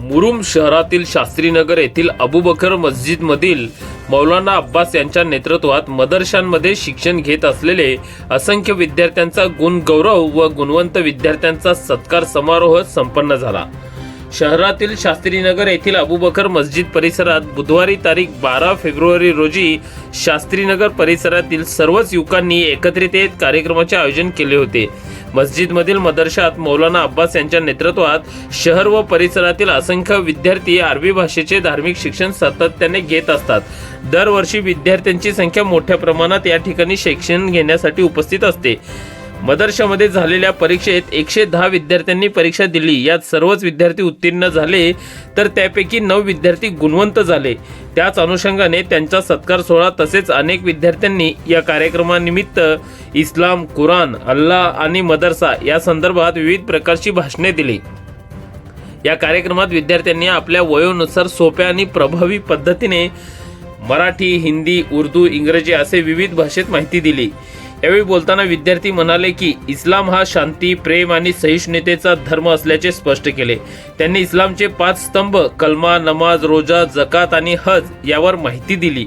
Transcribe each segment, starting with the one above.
मुरुम शहरातील शास्त्रीनगर येथील अबुबकर मस्जिदमधील मौलाना अब्बास यांच्या नेतृत्वात मदरशांमध्ये शिक्षण घेत असलेले असंख्य विद्यार्थ्यांचा गुणगौरव व गुणवंत विद्यार्थ्यांचा सत्कार समारोह संपन्न झाला. शहरातील शास्त्रीनगर येथील अबुबकर मस्जिद परिसरात बुधवारी तारीख बारा फेब्रुवारी रोजी शास्त्रीनगर परिसरातील सर्वच युवकांनी एकत्रित येत कार्यक्रमाचे आयोजन केले होते. मस्जिदमधील मदरशात मौलाना अब्बास यांच्या नेतृत्वात शहर व परिसरातील असंख्य विद्यार्थी अरबी भाषेचे धार्मिक शिक्षण सातत्याने घेत असतात. दरवर्षी विद्यार्थ्यांची संख्या मोठ्या प्रमाणात या ठिकाणी शिक्षण घेण्यासाठी उपस्थित असते. मदरशामध्ये झालेल्या परीक्षेत एकशे दहा विद्यार्थ्यांनी परीक्षा दिली. यात सर्वच विद्यार्थी उत्तीर्ण झाले तर त्यापैकी नऊ विद्यार्थी गुणवंत झाले. त्याच अनुषंगाने त्यांचा सत्कार सोहळा तसेच अनेक विद्यार्थ्यांनी या कार्यक्रमानिमित्त इस्लाम कुराण अल्लाह आणि मदरसा या संदर्भात विविध प्रकारची भाषणे दिली. या कार्यक्रमात विद्यार्थ्यांनी आपल्या वयोनुसार सोप्या आणि प्रभावी पद्धतीने मराठी हिंदी उर्दू इंग्रजी असे विविध भाषेत माहिती दिली. यावेळी बोलताना विद्यार्थी म्हणाले की इस्लाम हा शांती प्रेम आणि सहिष्णुतेचा धर्म असल्याचे स्पष्ट केले. त्यांनी इस्लामचे पाच स्तंभ कलमा नमाज रोजा जकात आणि हज यावर माहिती दिली.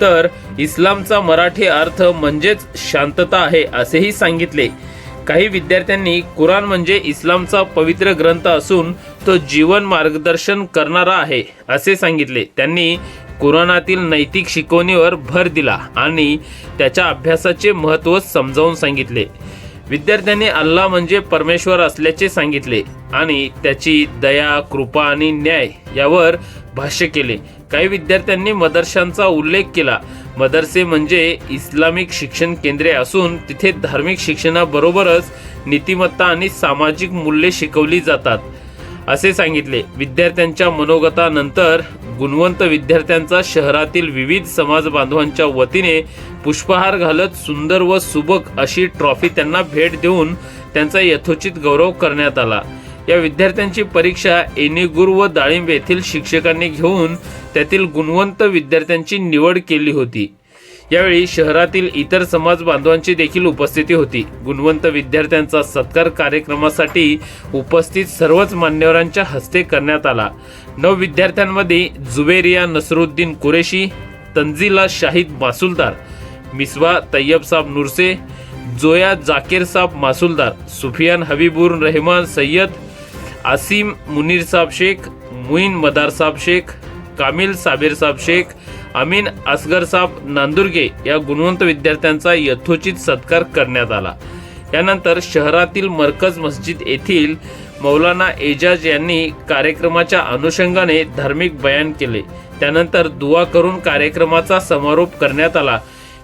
तर इस्लामचा मराठी अर्थ म्हणजेच शांतता आहे असेही सांगितले. काही विद्यार्थ्यांनी कुराण म्हणजे इस्लामचा पवित्र ग्रंथ असून तो जीवन मार्गदर्शन करणारा आहे असे सांगितले. त्यांनी कुराणातील नैतिक शिकवणीवर भर दिला आणि त्याच्या अभ्यासाचे महत्त्व समजावून सांगितले. विद्यार्थ्यांनी अल्लाह म्हणजे परमेश्वर असल्याचे सांगितले आणि त्याची दया कृपा आणि न्याय यावर भाष्य केले. काही विद्यार्थ्यांनी मदरशांचा उल्लेख केला. मदरसे म्हणजे इस्लामिक शिक्षण केंद्रे असून तिथे धार्मिक शिक्षणाबरोबरच नीतिमत्ता आणि सामाजिक मूल्ये शिकवली जातात असे सांगितले. विद्यार्थ्यांच्या मनोगतानंतर गुणवंत विद्यार्थ्यांचा शहरातील विविध समाज बांधवांच्या वतीने पुष्पहार घालत सुंदर व सुबक अशी ट्रॉफी त्यांना भेट देऊन त्यांचा यथोचित गौरव करण्यात आला. या विद्यार्थ्यांची परीक्षा एनिगुर व दाळिंब येथील शिक्षकांनी घेऊन त्यातील गुणवंत विद्यार्थ्यांची निवड केली होती. यावेळी शहरातील इतर समाज बांधवांची देखील उपस्थिती होती. गुणवंत विद्यार्थ्यांचा सत्कार कार्यक्रमासाठी उपस्थित सर्वच मान्यवरांच्या हस्ते करण्यात आला. नऊ विद्यार्थ्यांमध्ये जुबेरिया नसरुद्दीन कुरेशी तंजिला शाहिद मासुलदार मिसवा तय्यबसाब नुरसे जोया जाकीर साब मासुलदार सुफियान हबीबुर रहमान सय्यद आसिम मुनीर साब शेख मुईन मदार साब शेख कामिल साबीर साब शेख अमीन असगर साब नांदुर्गे या गुणवंत विद्यार्थ्यांचा यथोचित सत्कार करण्यात आला. यानंतर शहरातील मरकज मस्जिद येथील मौलाना एजाज यांनी कार्यक्रमाच्या अनुषंगाने धार्मिक बयान केले. त्यानंतर दुवा करून कार्यक्रमाचा समारोप करण्यात आला.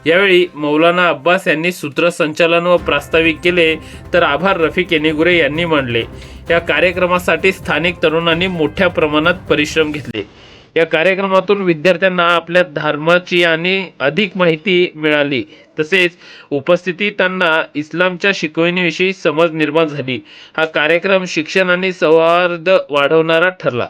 यावेळी मौलाना अब्बास यांनी सूत्रसंचालन व प्रास्ताविक केले तर आभार रफिक येनेगुरे यांनी मांडले. या कार्यक्रमासाठी स्थानिक तरुणांनी मोठ्या प्रमाणात परिश्रम घेतले. या कार्यक्रमातून विद्यार्थ्यांना आपल्या धर्माची आणि अधिक माहिती मिळाली. तसेच उपस्थितीतांना इस्लामच्या शिकवणीविषयी समज निर्माण झाली. हा कार्यक्रम शिक्षण आणि सौहार्द वाढवणारा ठरला.